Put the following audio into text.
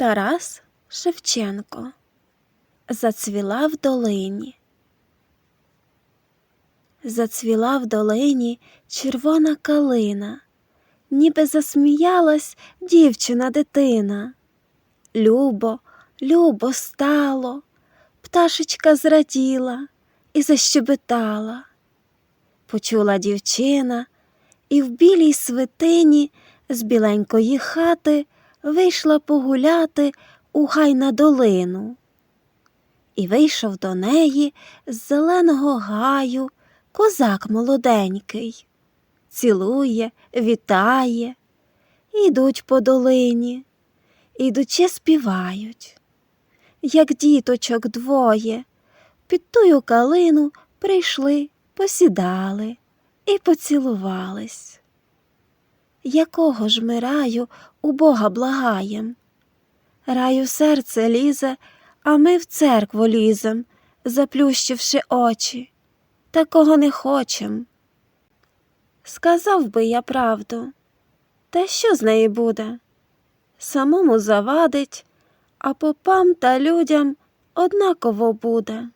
Тарас Шевченко Зацвіла в долині. Зацвіла в долині червона калина, ніби засміялась дівчина дитина. Любо, любо стало, пташечка зраділа і защебетала. Почула дівчина, і в білій свитині з біленької хати вийшла погуляти у гай на долину. І вийшов до неї з зеленого гаю козак молоденький, цілує, вітає, ідуть по долині, ідучи співають. Як діточок двоє, під тую калину прийшли, посідали і поцілувались. Якого ж ми раю у Бога благаєм? Раю серце лізе, а ми в церкву лізем, заплющивши очі. Такого не хочем. Сказав би я правду, та що з неї буде? Самому завадить, а попам та людям однаково буде.